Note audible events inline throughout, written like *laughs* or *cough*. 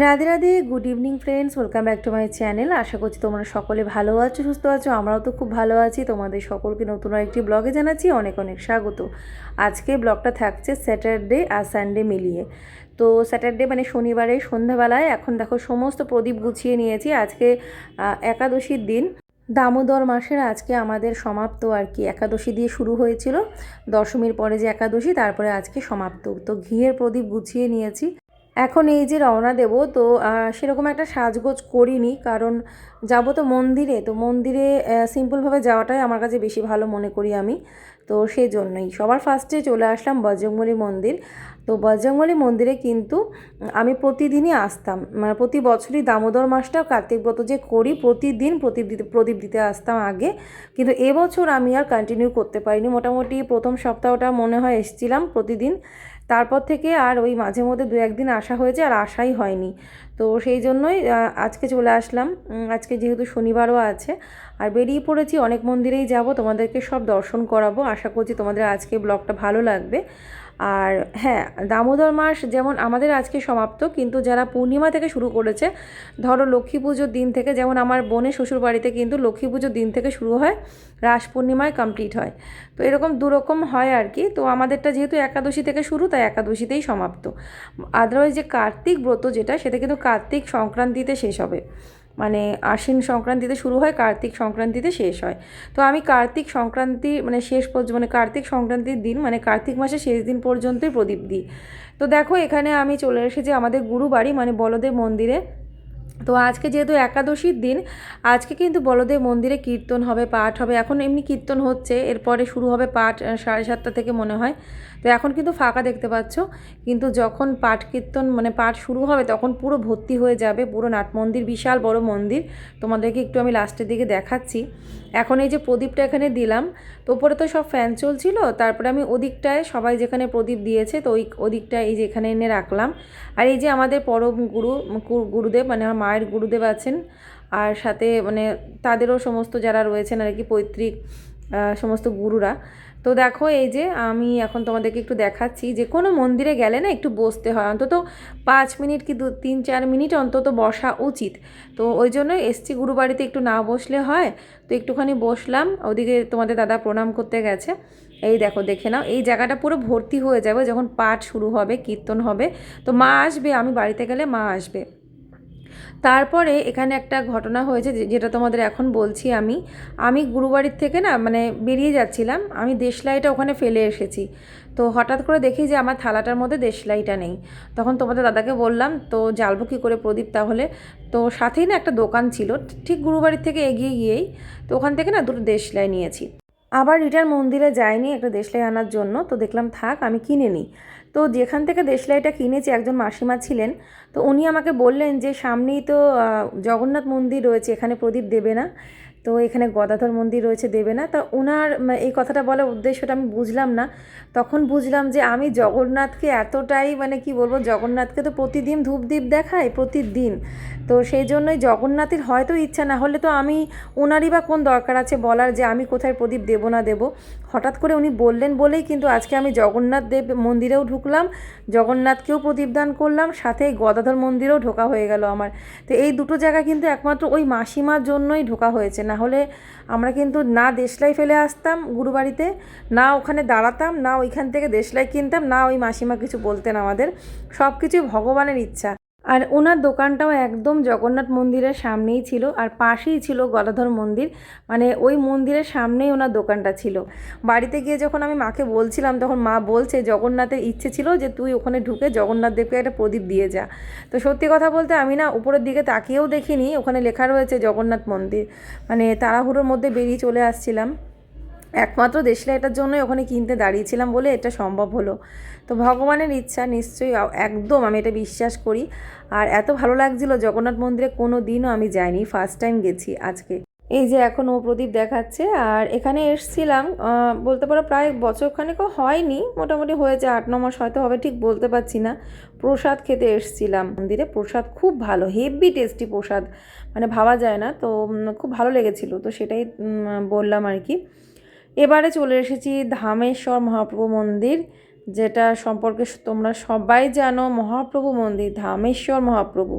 Radhe Radhe good evening friends welcome back to my channel আশা করছি তোমরা সকলে ভালো আছো, সুস্থ আছো, আমরাও তো খুব ভালো আছি। তোমাদের সকলকে নতুন একটি ব্লগে জানাচ্ছি, অনেক অনেক স্বাগত। আজকে ব্লগটা থাকছে স্যাটারডে আর সানডে মিলিয়ে। তো স্যাটারডে মানে শনিবারে সন্ধ্যাবেলায়, এখন দেখো সমস্ত প্রদীপ গুছিয়ে নিয়েছি। আজকে একাদশীর দিন। দামোদর মাসের আজকে আমাদের সমাপ্ত আর কি, একাদশী দিয়ে শুরু হয়েছিল। দশমীর পরে যে একাদশী, তারপরে আজকে সমাপ্ত। তো ঘিয়ের প্রদীপ গুছিয়ে নিয়েছি। এখন এই যে রওনা দেব, তো সেরকম একটা সাজগোজ করিনি। কারণ যাব তো মন্দিরে তো মন্দিরে সিম্পলভাবে যাওয়াটাই আমার কাছে বেশি ভালো মনে করি আমি। তো সেই জন্যই সবার ফার্স্টে চলে আসলাম বজরংবলী মন্দির। তো বজরংবলী মন্দিরে কিন্তু আমি প্রতিদিনই আসতাম। মানে প্রতি বছরই দামোদর মাসটা কার্তিক ব্রত যে করি, প্রতিদিন প্রদীপ দিতে প্রদীপ দিতে আসতাম আগে। কিন্তু এবছর আমি আর কন্টিনিউ করতে পারিনি। মোটামুটি প্রথম সপ্তাহটা মনে হয় এসেছিলাম প্রতিদিন। তারপর থেকে আর ওই মাঝে মধ্যে দু একদিন আসা হয়েছে আর আসাই হয়নি। তো সেই জন্যই আজকে চলে আসলাম। আজকে যেহেতু শনিবারও আছে, আর বেরিয়ে পড়েছি, অনেক মন্দিরেই যাব, তোমাদেরকে সব দর্শন করাবো। আশা করছি তোমাদের আজকে ব্লগটা ভালো লাগবে। আর হ্যাঁ দামোদর মাস যেমন আমাদের আজকে সমাপ্ত, কিন্তু যারা পূর্ণিমা থেকে শুরু করেছে, ধরো লক্ষ্মী পুজোর দিন থেকে, যেমন আমার বোনের শ্বশুর বাড়িতে কিন্তু লক্ষ্মী পুজোর দিন থেকে শুরু হয়, রাস পূর্ণিমায় কমপ্লিট হয়। তো এরকম দুরকম হয় আর কি, তো আমাদেরটা যেহেতু একাদশী থেকে শুরু, তাই একাদশীতেই সমাপ্ত। আদারওয়াইজ যে কার্তিক ব্রত যেটা, সেটা কিন্তু কার্তিক সংক্রান্তিতে শেষ হবে। মানে আশ্বিন সংক্রান্তিতে শুরু হয়, কার্তিক সংক্রান্তিতে শেষ হয়। তো আমি কার্তিক সংক্রান্তি মানে শেষ পর্যন্ত মানে কার্তিক সংক্রান্তির দিন মানে কার্তিক মাসের শেষ দিন পর্যন্তই প্রদীপ দিই। তো দেখো এখানে আমি চলে এসেছি আমাদের গুরুবাড়ি মানে বলদেব মন্দিরে। তো আজকে যেহেতু একাদশীর দিন, আজকে কিন্তু বলদেব মন্দিরে কীর্তন হবে, পাঠ হবে। এখন এমনি কীর্তন হচ্ছে, এরপরে শুরু হবে পাঠ সাড়ে সাতটা থেকে মনে হয়। তো এখন কিন্তু ফাঁকা দেখতে পাচ্ছ। কিন্তু যখন পাঠ কীর্তন মানে পাঠ শুরু হবে তখন পুরো ভর্তি হয়ে যাবে, পুরো নাট মন্দির, বিশাল বড় মন্দির। তোমাদেরকে একটু আমি লাস্টের দিকে দেখাচ্ছি। এখন এই যে প্রদীপটা এখানে দিলাম, তো ওপরে তো সব ফ্যান চলছিল, তারপরে আমি ওদিকটায় সবাই যেখানে প্রদীপ দিয়েছে, তো ওই ওদিকটায় এই যে এখানে এনে রাখলাম। আর এই যে আমাদের পরম গুরু গুরুদেব মানে আমার মায়ের গুরুদেব আছেন, আর সাথে মানে তাদেরও সমস্ত যারা রয়েছেন আর কি পৈতৃক সমস্ত গুরুরা তো দেখো, এই যে আমি এখন তোমাদেরকে একটু দেখাচ্ছি যে কোনো মন্দিরে গেলে না একটু বসতে হয়। অন্তত পাঁচ মিনিট কি দু, তিন, চার মিনিট অন্তত বসা উচিত। তো ওই জন্য এসছি গুরুবাড়িতে একটু না বসলে হয়। তো একটুখানি বসলাম, ওদিকে তোমাদের দাদা প্রণাম করতে গেছে। এই দেখো, দেখে নাও, এই জায়গাটা পুরো ভর্তি হয়ে যাবে যখন পাঠ শুরু হবে, কীর্তন হবে। তো মা আসবে, আমি বাড়িতে গেলে মা আসবে। তারপরে এখানে একটা ঘটনা হয়েছে যেটা তোমাদের এখন বলছি আমি। আমি গুরুবাড়ির থেকে না মানে বেরিয়ে যাচ্ছিলাম। আমি দেশলাইটা ওখানে ফেলে এসেছি। তো হঠাৎ করে দেখি যে, আমার থালাটার মধ্যে দেশলাইটা নেই। তখন তোমাদের দাদাকে বললাম, তো জ্বালবো কী করে প্রদীপ তাহলে? তো সাথেই না একটা দোকান ছিল, ঠিক গুরুবাড়ির থেকে এগিয়ে গিয়েই। তো ওখান থেকে না দুটো দেশলাই নিয়েছি। আবার রিটার্ন মন্দিরে যাইনি একটা দেশলাই আনার জন্য। তো দেখলাম, থাক, আমি কিনে নিই। তো যেখান থেকে দেশলাইটা কিনেছি, একজন মাসিমা ছিলেন, তো উনি আমাকে বললেন যে সামনেই তো জগন্নাথ মন্দির রয়েছে, এখানে প্রদীপ দেবে না। তো এখানে গদাধর মন্দির রয়েছে দেবে না তা ওনার এই কথাটা বলার উদ্দেশ্যটা আমি বুঝলাম না। তখন বুঝলাম যে আমি জগন্নাথকে এতটাই মানে কি বলব, জগন্নাথকে তো প্রতিদিন ধূপদীপ দেখায় প্রতিদিন। তো সেই জন্যই জগন্নাথের হয়তো ইচ্ছা, না হলে তো আমি ওনারই বা কোন দরকার আছে বলার যে আমি কোথায় প্রদীপ দেবো না দেবো। হঠাৎ করে উনি বললেন বলেই কিন্তু আজকে আমি জগন্নাথ দেব মন্দিরেও ঢুকলাম। জগন্নাথকেও প্রদীপ দান করলাম সাথে গদাধর মন্দিরেও ঢোকা হয়ে গেল আমার। তো এই দুটো জায়গা কিন্তু একমাত্র ওই মাসিমার জন্যই ঢোকা হয়েছে। না হলে আমরা কিন্তু না দেশলাই ফেলে আসতাম গুরুবাড়িতে, না ওখানে দাঁড়াতাম, না ওইখান থেকে দেশলাই কিনতাম, না ওই মাসিমা কিছু বলতেন আমাদের। সব কিছু ভগবানের ইচ্ছা। আর ওনার দোকানটাও একদম জগন্নাথ মন্দিরের সামনেই ছিল আর পাশেই ছিল গদাধর মন্দির। মানে ওই মন্দিরের সামনেই ওনার দোকানটা ছিল। বাড়িতে গিয়ে যখন আমি মাকে বলছিলাম, তখন মা বলছে, জগন্নাথের ইচ্ছে ছিল যে তুই ওখানে ঢুকে জগন্নাথ দেবকে একটা প্রদীপ দিয়ে যা। তো সত্যি কথা বলতে আমি না উপরের দিকে তাকিয়েও দেখিনি। ওখানে লেখা রয়েছে জগন্নাথ মন্দির। মানে তাড়াহুড়োর মধ্যে বেরিয়ে চলে আসছিলাম। একমাত্র দেশলাইটার জন্যই ওখানে কিনতে দাঁড়িয়েছিলাম বলে এটা সম্ভব হলো। তো ভগবানের ইচ্ছা নিশ্চয়ই একদম আমি এটা বিশ্বাস করি। আর এত ভালো লাগছিল জগন্নাথ মন্দিরে কোনো দিনও আমি যাইনি ফার্স্ট টাইম গেছি আজকে। এই যে এখন ও প্রদীপ দেখাচ্ছে আর এখানে এসছিলাম বলতে পারো প্রায় বছরখানেকও হয়নি, মোটামুটি হয়েছে আট, ন মাস হয়তো হবে, ঠিক বলতে পারছি না। প্রসাদ খেতে এসছিলাম। মন্দিরে প্রসাদ খুব ভালো হেভি টেস্টি প্রসাদ মানে ভাবা যায় না। তো খুব ভালো লেগেছিল। তো সেটাই বললাম আর কি। এবারে চলে এসেছি ধামেশ্বর মহাপ্রভু মন্দির, যেটা সম্পর্কে তোমরা সবাই জানো, মহাপ্রভু মন্দির, ধামেশ্বর মহাপ্রভু।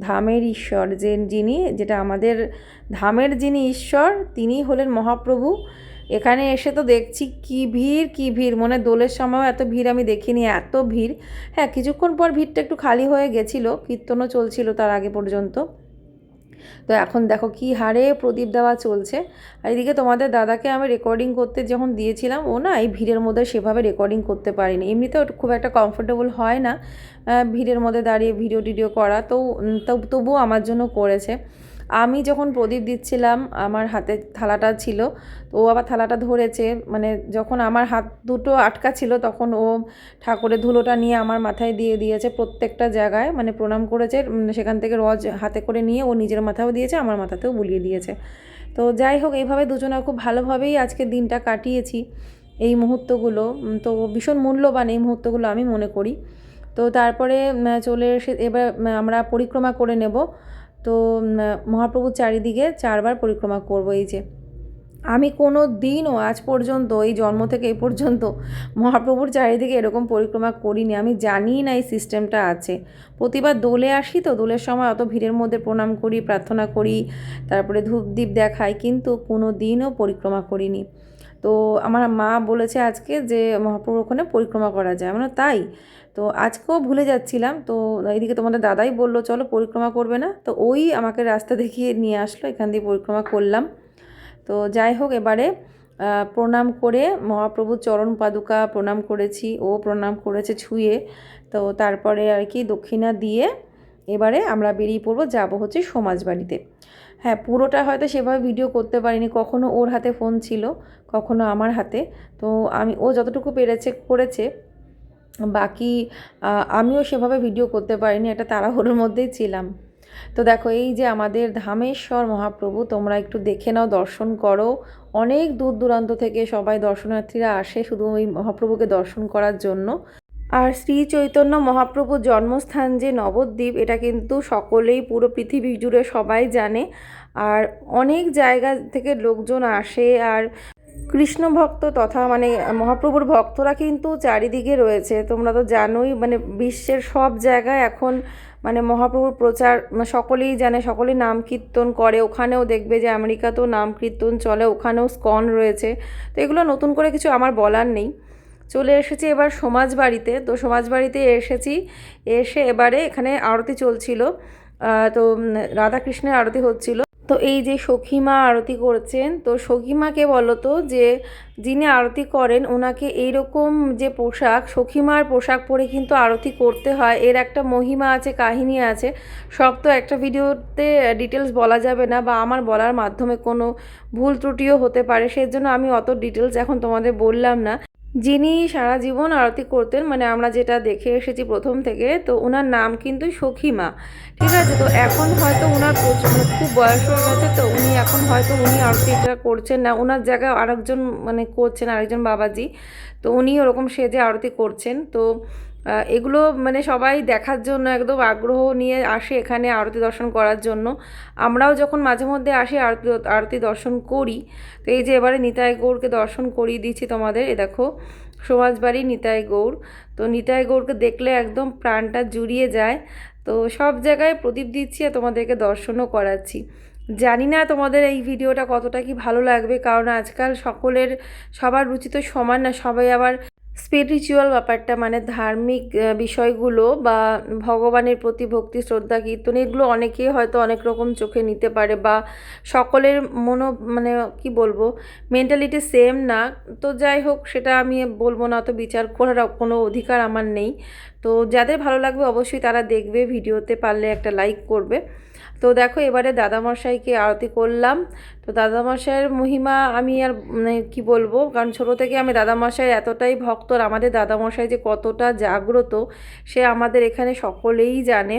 ধামের ঈশ্বর যে যিনি, যেটা আমাদের ধামের যিনি ঈশ্বর, তিনি হলেন মহাপ্রভু। এখানে এসে তো দেখছি কি ভিড় কি ভিড়। মনে দোলের সময়ও এত ভিড়, আমি দেখিনি, এত ভিড়। হ্যাঁ কিছুক্ষণ পর ভিড়টা একটু খালি হয়ে গেছিল, কীর্তনও চলছিল তার আগে পর্যন্ত। তো এখন দেখো কি হারে প্রদীপ দেওয়া চলছে। আর এদিকে তোমাদের দাদাকে আমি রেকর্ডিং করতে যখন দিয়েছিলাম, ও না এই ভিড়ের মধ্যে সেভাবে রেকর্ডিং করতে পারিনি। এমনিতেও খুব একটা কমফোর্টেবল হয় না ভিড়ের মধ্যে দাঁড়িয়ে ভিডিও টিডিও করা তো, তবুও আমার জন্য করেছে। আমি যখন প্রদীপ দিচ্ছিলাম, আমার হাতে থালাটা ছিল, তো ও আবার থালাটা ধরেছে মানে যখন আমার হাত দুটো আটকা ছিল, তখন ও ঠাকুরের ধুলোটা নিয়ে আমার মাথায় দিয়ে দিয়েছে প্রত্যেকটা জায়গায় মানে প্রণাম করেছে সেখান থেকে রজ হাতে করে নিয়ে ও নিজের মাথাও দিয়েছে, আমার মাথাতেও বুলিয়ে দিয়েছে। তো যাই হোক, এইভাবে দুজনে খুব ভালোভাবেই আজকে দিনটা কাটিয়েছি, এই মুহূর্তগুলো তো ভীষণ মূল্যবান এই মুহূর্তগুলো আমি মনে করি। তো তারপরে চলে এসে, এবার আমরা পরিক্রমা করে নেব। তো মহাপ্রভুর চারিদিকে চারবার পরিক্রমা করব এই যে। আমি কোনো দিনও আজ পর্যন্ত, এই জন্ম থেকে এই পর্যন্ত মহাপ্রভুর চারিদিকে এরকম পরিক্রমা করিনি। আমি জানি না এই সিস্টেমটা আছে। প্রতিবার দোলে আসি তো, দোলের সময় অত ভিড়ের মধ্যে প্রণাম করি, প্রার্থনা করি, তারপরে ধূপ দ্বীপ দেখাই, কিন্তু কোনো দিনও পরিক্রমা করিনি। তো, আমার মা বলেছে আজকে যে মহাপ্রভুর ওখানে পরিক্রমা করা যায়। মানে তাই? তো আজকেও ভুলে যাচ্ছিলাম। তো এদিকে তোমাদের দাদাই বলল, চলো পরিক্রমা করবে না। তো ওই আমাকে রাস্তা দেখিয়ে নিয়ে আসলো, এখান দিয়ে পরিক্রমা করলাম। তো যাই হোক, এবারে প্রণাম করে মহাপ্রভুর চরণ পাদুকা প্রণাম করেছি। ও প্রণাম করেছে ছুঁয়ে। তো তারপরে আর কি দক্ষিণা দিয়ে এবারে আমরা বেরিয়ে পড়ব, যাব হচ্ছে সমাজ বাড়িতে হ্যাঁ পুরোটা হয়তো সেভাবে ভিডিও করতে পারিনি। কখনো ওর হাতে ফোন ছিল, কখনো আমার হাতে। তো আমি, ও যতটুকু পেরেছে, করেছে বাকি আমিও সেভাবে ভিডিও করতে পারিনি, একটা তাড়াহুড়োর মধ্যেই ছিলাম। তো দেখো, এই যে আমাদের ধামেশ্বর মহাপ্রভু, তোমরা একটু দেখে নাও, দর্শন করো। অনেক দূর দূরান্ত থেকে সবাই দর্শনার্থীরা আসে শুধু ওই মহাপ্রভুকে দর্শন করার জন্য। আর শ্রী চৈতন্য মহাপ্রভুর জন্মস্থান যে নবদ্বীপ, এটা কিন্তু সকলেই পুরো পৃথিবী জুড়ে সবাই জানে। আর অনেক জায়গা থেকে লোকজন আসে, আর কৃষ্ণ ভক্ত তথা মানে মহাপ্রভুর ভক্তরা কিন্তু চারিদিকে রয়েছে। তোমরা তো জানোই মানে বিশ্বের সব জায়গায় এখন মানে মহাপ্রভুর প্রচার সকলেই জানে, সকলেই নাম কীর্তন করে। ওখানেও দেখবে যে আমেরিকাতেও নাম কীর্তন চলে, ওখানেও স্কন রয়েছে। তো এগুলো নতুন করে কিছু আমার বলার নেই। চলে এসেছি এবার সমাজ বাড়িতে তো সমাজ বাড়িতে এসেছি, এসে এবারে এখানে আরতি চলছিল। তো রাধাকৃষ্ণের আরতি হচ্ছিল। তো এই যে সখীমা আরতি করছেন, তো সখীমাকে বলো তো যে যিনি আরতি করেন ওনাকে এইরকম যে পোশাক, সখীমার পোশাক পরে কিন্তু আরতি করতে হয়। এর একটা মহিমা আছে, কাহিনী আছে। সব তো একটা ভিডিওতে ডিটেলস বলা যাবে না বা আমার বলার মাধ্যমে কোনো ভুল ত্রুটিও হতে পারে। সেজন্য আমি অত ডিটেলস এখন তোমাদের বললাম না। যিনি সারা জীবন আরতি করতেন মানে আমরা যেটা দেখে এসেছি প্রথম থেকে, তো ওনার নাম কিন্তু সখীমা। ঠিক আছে? তো এখন হয়তো ওনার মানে খুব বয়স হয়ে গেছে, তো উনি এখন হয়তো উনি আরতিটা করছেন না। ওনার জায়গায় আরেকজন মানে করছেন, আরেকজন বাবাজি। তো উনি ওরকম সেজে আরতি করছেন। তো এগুলো মানে সবাই দেখার জন্য, একদম আগ্রহ নিয়ে আসে এখানে আরতি দর্শন করার জন্য। আমরাও যখন মাঝে মধ্যে আসি আরতি আরতি দর্শন করি, তো এই যে এবারে নিতাই গৌরকে দর্শন করিয়ে দিচ্ছি তোমাদের, এ দেখো সমাজবাড়ি নিতাই গৌর। তো নিতাই গৌরকে দেখলে একদম প্রাণটা জুড়িয়ে যায়। তো সব জায়গায় প্রদীপ দিচ্ছি আর তোমাদেরকে দর্শনও করাচ্ছি। জানি না তোমাদের এই ভিডিওটা কতটা কি ভালো লাগবে, কারণ আজকাল সকলের, সবার রুচি তো সমান না, সবাই আবার স্পিরিচুয়াল ব্যাপারটা মানে ধার্মিক বিষয়গুলো বা ভগবানের প্রতি ভক্তি, শ্রদ্ধা, কীর্তন, এগুলো অনেকেই হয়তো অনেক রকম চোখে নিতে পারে বা সকলের মনো মানে কি বলব, মেন্টালিটি সেম না। তো যাই হোক, সেটা আমি বলব না তো বিচার করার কোনো অধিকার আমার নেই। তো যাদের ভালো লাগবে অবশ্যই তারা দেখবে, ভিডিওতে পারলে একটা লাইক করবে। তো দেখো, এবারে দাদামশাইকে আরতি করলাম। তো দাদামশাইয়ের মহিমা আমি আর মানে কী বলব? কারণ ছোটো থেকে আমি দাদামশাই এতটাই ভক্তর আমাদের দাদামশাই যে কতটা জাগ্রত, সে আমাদের এখানে সকলেই জানে।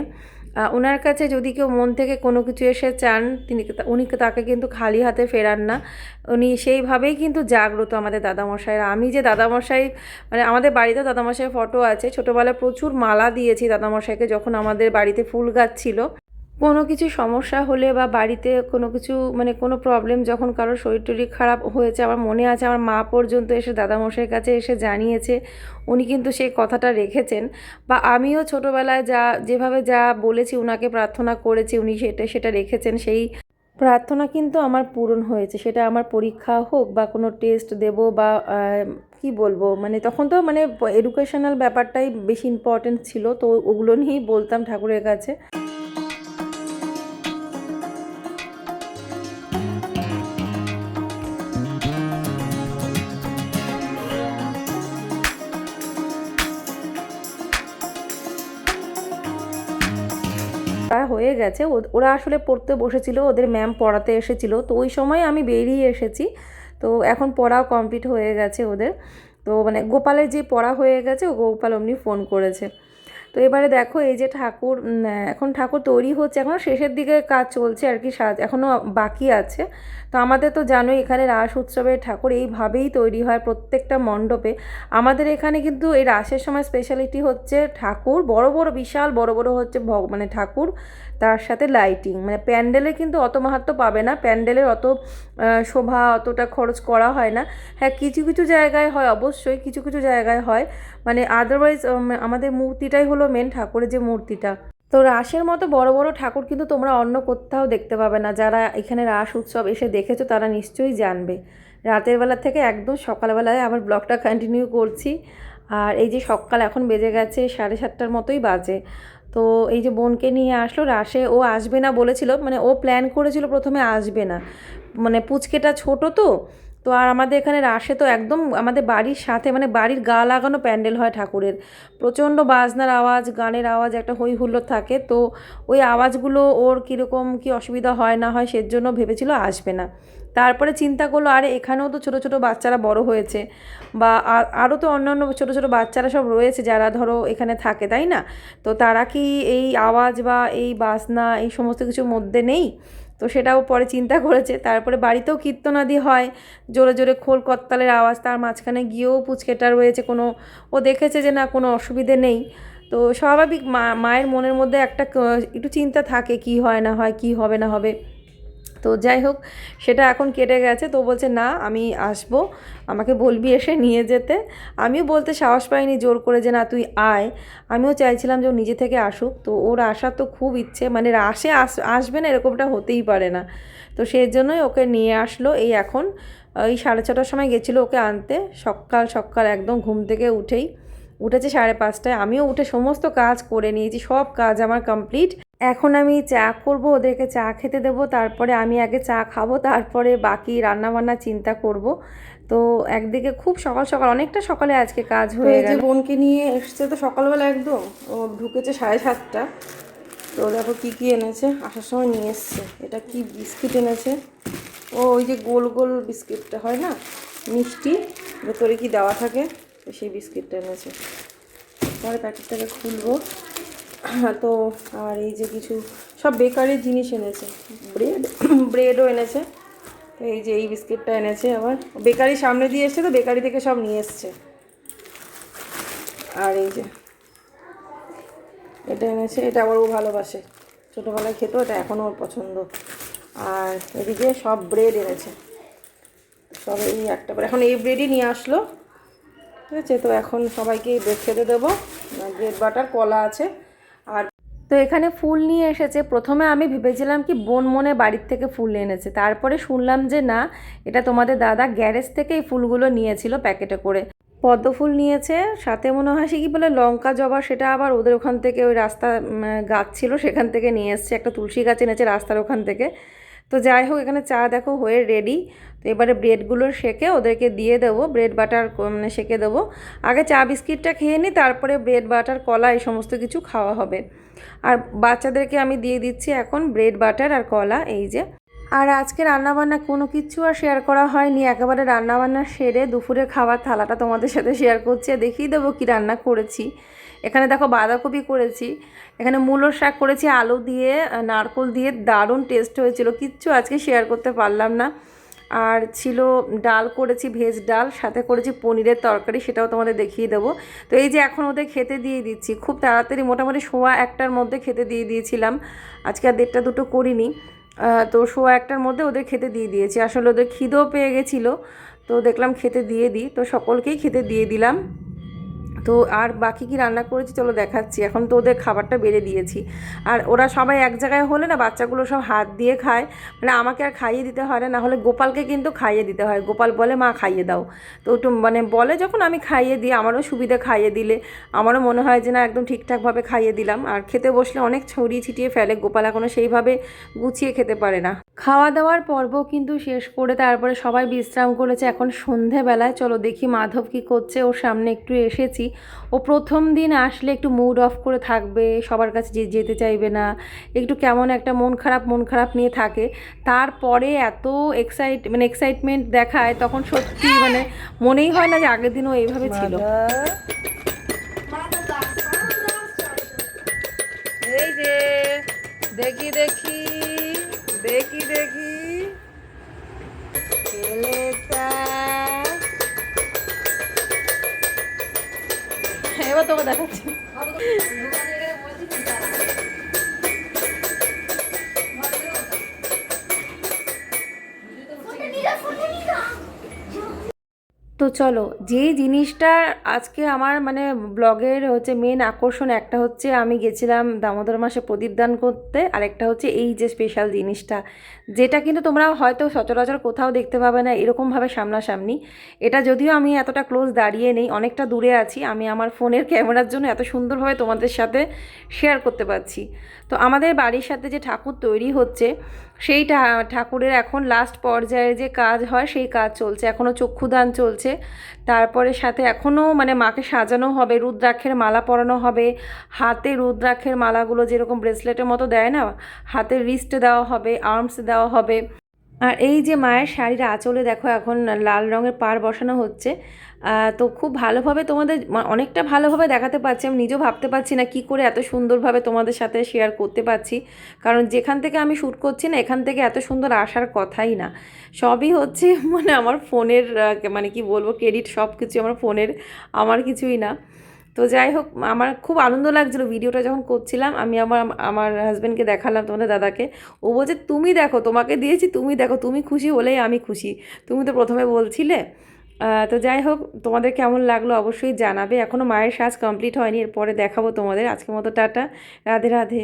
ওনার কাছে যদি কেউ মন থেকে কোনো কিছু এসে চান, তিনি উনি তাকে কিন্তু খালি হাতে ফেরান না। উনি সেইভাবেই কিন্তু জাগ্রত আমাদের দাদামশাইয়ের। আমি যে দাদামশাই মানে আমাদের বাড়িতে দাদামশাইয়ের ফটো আছে, ছোটোবেলায় প্রচুর মালা দিয়েছি দাদামশাইকে যখন আমাদের বাড়িতে ফুল গাছ ছিল। কোনো কিছু সমস্যা হলে বা বাড়িতে কোনো কিছু মানে কোনো প্রবলেম যখন কারোর শরীর টরীর খারাপ হয়েছে, আমার মনে আছে আমার মা পর্যন্ত এসে দাদামশাইয়ের কাছে এসে জানিয়েছে, উনি কিন্তু সেই কথাটা রেখেছেন। বা আমিও ছোটোবেলায় যা, যেভাবে যা বলেছি, উনাকে প্রার্থনা করেছি, উনি সেটা সেটা রেখেছেন। সেই প্রার্থনা কিন্তু আমার পূরণ হয়েছে। সেটা আমার পরীক্ষা হোক বা কোনো টেস্ট দেব বা কি বলব মানে তখন তো মানে এডুকেশনাল ব্যাপারটাই বেশি ইম্পর্টেন্ট ছিল, তো ওগুলো নিয়েই বলতাম ঠাকুরের কাছে। প্রায় হয়ে গেছে। ওরা আসলে পড়তে বসেছিল, ওদের ম্যাম পড়াতে এসেছিল। তো ওই সময় আমি বেরিয়ে এসেছি। তো এখন পড়াও কমপ্লিট হয়ে গেছে ওদের। তো মানে গোপালের যে পড়া হয়ে গেছে, ও গোপাল অমনি ফোন করেছে। তো এবারে দেখো এই যে ঠাকুর এখন ঠাকুর তৈরি হচ্ছে এখনও শেষের দিকে কাজ চলছে আর কি, সাজ এখনও বাকি আছে। তো আমাদের তো জানোই এখানে রাস উৎসবের ঠাকুর এইভাবেই তৈরি হয় প্রত্যেকটা মণ্ডপে। আমাদের এখানে কিন্তু এই রাসের সময় স্পেশালিটি হচ্ছে ঠাকুর, বড় বড় বিশাল, বড় বড় হচ্ছে মানে ঠাকুর, তার সাথে লাইটিং মানে প্যান্ডেলে কিন্তু অত মাহাত্ম পাবে না, প্যান্ডেলের অত শোভা অতটা খরচ করা হয় না। হ্যাঁ কিছু কিছু জায়গায় হয়, অবশ্যই কিছু কিছু জায়গায় হয় মানে আদারওয়াইজ আমাদের মূর্তিটাই হলো মেন ঠাকুরের যে মূর্তিটা। তো রাসের মতো বড় বড় ঠাকুর কিন্তু তোমরা অন্য কোথাও দেখতে পাবে না। যারা এখানে রাস উৎসব এসে দেখেছ, তারা নিশ্চয়ই জানবে। রাতের বেলা থেকে একদম সকালবেলায় আবার ব্লগটা কন্টিনিউ করছি। আর এই যে সকাল এখন বেজে গেছে সাড়ে সাতটার মতোই বাজে। তো এই যে বোনকে নিয়ে আসলো, রাসে ও আসবে না বলেছিল মানে ও প্ল্যান করেছিল প্রথমে আসবে না। মানে পুচকেটা ছোট তো তো আর আমাদের এখানে রাসে তো একদম আমাদের বাড়ির সাথে মানে বাড়ির গা লাগানো প্যান্ডেল হয় ঠাকুরের। প্রচণ্ড বাজনার আওয়াজ, গানের আওয়াজ, একটা হই হুল্লোড় থাকে। তো ওই আওয়াজগুলো ওর কীরকম কী অসুবিধা হয়, না হয় সেজন্য ভেবেছিল আসবে না। তারপরে চিন্তা করল, আরে এখানেও তো ছোটো ছোটো বাচ্চারা বড় হয়েছে বা আরও তো অন্যান্য ছোটো ছোটো বাচ্চারা সব রয়েছে যারা ধরো এখানে থাকে, তাই না? তো তারা কি এই আওয়াজ বা এই বাজনা, এই সমস্ত কিছুর মধ্যে নেই? তো সেটাও পরে চিন্তা করেছে। তারপরে বাড়িতেও কীর্তনাদি হয়। জোরে জোরে খোল করতালের আওয়াজ, তার মাঝখানে গিয়েও পুচকেটা রয়েছে কোনো, ও দেখেছে যে না, কোনো অসুবিধে নেই। তো স্বাভাবিক মা, মায়ের মনের মধ্যে একটা একটু চিন্তা থাকে, কি হয় না হয়, কি হবে না হবে। তো যাই হোক, সেটা এখন কেটে গেছে। তো বলছে, না, আমি আসব। আমাকে বলবি এসে নিয়ে যেতে। আমিও বলতে সাহস পাইনি জোর করে যে, না, তুই আয়। আমিও চাইছিলাম যে ও নিজে থেকে আসুক। তো ওর আসার তো খুব ইচ্ছে মানে আসে, আস, আসবে না, এরকমটা হতেই পারে না। তো সেই জন্যই ওকে নিয়ে আসলো। এই এখন, এই সাড়ে ছটার সময় গেছিল ওকে আনতে। সকাল সকাল একদম ঘুম থেকে উঠেই। উঠেছে সাড়ে পাঁচটায়। আমিও উঠে সমস্ত কাজ করে নিয়েছি। সব কাজ আমার কমপ্লিট। এখন আমি চা করব ওদেরকে চা খেতে দেবো তারপরে আমি আগে চা খাব তারপরে বাকি রান্নাবান্না চিন্তা করব। তো একদিকে খুব সকাল সকাল অনেকটা সকালে আজকে কাজ হয়ে গেল। বোনকে নিয়ে এসছে তো সকালবেলা একদম ও ঢুকেছে সাড়ে সাতটা। তো দেখো কী কী এনেছে আসার সময় নিয়ে এসছে। এটা কি বিস্কিট এনেছে? ও ওই যে গোল গোল বিস্কিটটা হয় না মিষ্টি ভেতরে কি দেওয়া থাকে সেই বিস্কিটটা এনেছে। পরে প্যাকেটটাকে খুলবো। *clears throat* তো আর এই যে কিছু সব বেকারির জিনিস এনেছে। ব্রেড, *clears throat* ব্রেডও এনেছে। এই যে এই বিস্কিটটা এনেছে আবার। বেকারি সামনে দিয়ে এসছে তো, বেকারি থেকে সব নিয়ে এসছে। আর এই যে এটা এনেছে, এটা আবার ও ভালোবাসে। ছোটোবেলায় খেতো, এটা এখনও ওর পছন্দ। আর এদিকে সব ব্রেড এনেছে। সব এই একটা এখন এই ব্রেডই নিয়ে আসলো। ঠিক আছে, তো এখন সবাইকে ব্রেড খেতে দেবো। ব্রেড বাটার, কলা আছে। তো এখানে ফুল নিয়ে এসেছে। প্রথমে আমি ভেবেছিলাম কি বোন মনে বাড়ির থেকে ফুল এনেছে। তারপরে শুনলাম যে না, এটা তোমাদের দাদা গ্যারেজ থেকে এই ফুলগুলো নিয়েছিল প্যাকেটে করে। পদ্ম ফুল নিয়েছে, সাথে মনে হয় সে কি বলে লঙ্কা জবা, সেটা আবার ওদের ওখান থেকে ওই রাস্তা গাছ ছিল, সেখান থেকে নিয়ে এসছে। একটা তুলসী গাছ এনেছে রাস্তার ওখান থেকে। তো যাই হোক, এখানে চা দেখো হয়ে রেডি তো এবারে ব্রেডগুলো সেকে ওদেরকে দিয়ে দেবো। ব্রেড বাটার মানে সেকে দেবো। আগে চা বিস্কিটটা খেয়ে নিই তারপরে ব্রেড বাটার কলা, এই সমস্ত কিছু খাওয়া হবে। আর বাচ্চাদেরকে আমি দিয়ে দিচ্ছি এখন ব্রেড বাটার আর কলা, এই যে। আর আজকে রান্নাবান্না কোনো কিছু আর শেয়ার করা হয়নি। একেবারে রান্নাবান্না সেরে দুপুরে খাওয়ার থালাটা তোমাদের সাথে শেয়ার করছি আর দেখিয়ে দেবো কী রান্না করেছি। এখানে দেখো বাঁধাকপি করেছি, এখানে মূলোর শাক করেছি, আলু দিয়ে, নারকোল দিয়ে দারুণ টেস্ট হয়েছিল। কিচ্ছু আজকে শেয়ার করতে পারলাম না। আর ছিল ডাল করেছি, ভেজ ডাল, সাথে করেছি পনিরের তরকারি, সেটাও তোমাদের দেখিয়ে দেবো। তো এই যে এখন ওদের খেতে দিয়ে দিচ্ছি, খুব তাড়াতাড়ি মোটামুটি সোয়া একটার মধ্যে খেতে দিয়ে দিয়েছিলাম। আজকে আর দেড়টা দুটো করিনি। তো সোয়া একটার মধ্যে ওদের খেতে দিয়ে দিয়েছি। আসলে ওদের খিদেও পেয়ে গেছিল, তো দেখলাম খেতে দিয়ে দিই। তো সকলকেই খেতে দিয়ে দিলাম। তো আর বাকি কি রান্না করেছি চলো দেখাচ্ছি। এখন তো ওদের খাবারটা বেড়ে দিয়েছি। আর ওরা সবাই এক জায়গায় হলে না বাচ্চাগুলো সব হাত দিয়ে খায়। মানে আমাকে আর খাইয়ে দিতে হয় না হলে গোপালকে কিন্তু খাইয়ে দিতে হয়। গোপাল বলে, মা, খাইয়ে দাও। তো একটু মানে বলে যখন আমি খাইয়ে দিই, আমারও সুবিধা খাইয়ে দিলে। আমারও মনে হয় যে, না, একদম ঠিকঠাকভাবে খাইয়ে দিলাম। আর খেতে বসলে অনেক ছড়িয়ে ছিটিয়ে ফেলে। গোপাল এখনও সেইভাবে গুছিয়ে খেতে পারে না। খাওয়া দাওয়ার পর্ব কিন্তু শেষ করে তারপরে সবাই বিশ্রাম করেছে। এখন সন্ধেবেলায়। চলো দেখি মাধব কি করছে। ওর সামনে একটু এসেছি। ও প্রথম দিন আসলে একটু মুড অফ করে থাকবে। সবার কাছে যে যেতে চাইবে না। একটু কেমন একটা মন খারাপ মন খারাপ নিয়ে থাকে। তারপরে এত এক্সাইট মানে এক্সাইটমেন্ট দেখায় তখন সত্যি মানে মনেই হয় না যে আগের দিনও এইভাবে ছিল। এই যে দেখি দেখি। দেখি দেখি। ছেলেটা। এবার তোকে দেখাচ্ছি। তো চলো, যেই জিনিসটা আজকে আমার মানে ব্লগের হচ্ছে মেন আকর্ষণ, একটা হচ্ছে আমি গেছিলাম দামোদর মাসে প্রদীপ দান করতে আর একটা হচ্ছে এই যে স্পেশাল জিনিসটা, যেটা কিন্তু তোমরা হয়তো সচরাচর কোথাও দেখতে পাবে না, এরকমভাবে সামনাসামনি। এটা যদিও আমি এতটা ক্লোজ দাঁড়িয়ে নেই, অনেকটা দূরে আছি, আমি আমার ফোনের ক্যামেরার জন্য এত সুন্দরভাবে তোমাদের সাথে শেয়ার করতে পারছি। তো আমাদের বাড়ির সাথে যে ঠাকুর তৈরি হচ্ছে সেই ঠাকুরের এখন লাস্ট পর্যায়ে যে কাজ হয়, সেই কাজ চলছে। এখনও চক্ষুদান চলছে। তারপরে সাথে এখনও মানে মাকে সাজানো হবে, রুদ্রাক্ষের মালা পরানো হবে। হাতে রুদ্রাক্ষের মালাগুলো যেরকম ব্রেসলেটের মতো দেয় না হাতের রিস্ট দেওয়া হবে আর্মস দেওয়া হবে। আর এই যে মায়ের শাড়ির আঁচলে দেখো এখন লাল রঙের পাড় বসানো হচ্ছে তো খুব ভালোভাবে তোমাদের অনেকটা ভালোভাবে দেখাতে পারছি, আমি নিজেও ভাবতে পারছি না কি করে এত সুন্দরভাবে তোমাদের সাথে শেয়ার করতে পারছি, কারণ যেখান থেকে আমি শ্যুট করছি না, এখান থেকে এত সুন্দর আসার কথাই না। সবই হচ্ছে *laughs* মানে আমার ফোনের মানে কি বলব ক্রেডিট সব কিছু আমার ফোনের আমার কিছুই না। তো যাই হোক, আমার খুব আনন্দ লাগছিল ভিডিওটা যখন করছিলাম। আমি আমার আমার হাজব্যান্ডকে দেখালাম তোমাদের দাদাকে। ও বলছে, তুমি দেখো, তোমাকে দিয়েছি, তুমি দেখো, তুমি খুশি হলেই আমি খুশি। তুমি তো প্রথমে বলছিলে। তো যাই হোক, তোমাদের কেমন লাগল অবশ্যই জানাবে। এখনও মায়ের সাজ কমপ্লিট হয়নি, এরপরে দেখাবো তোমাদের। আজকের মতো টাটা। রাধে রাধে।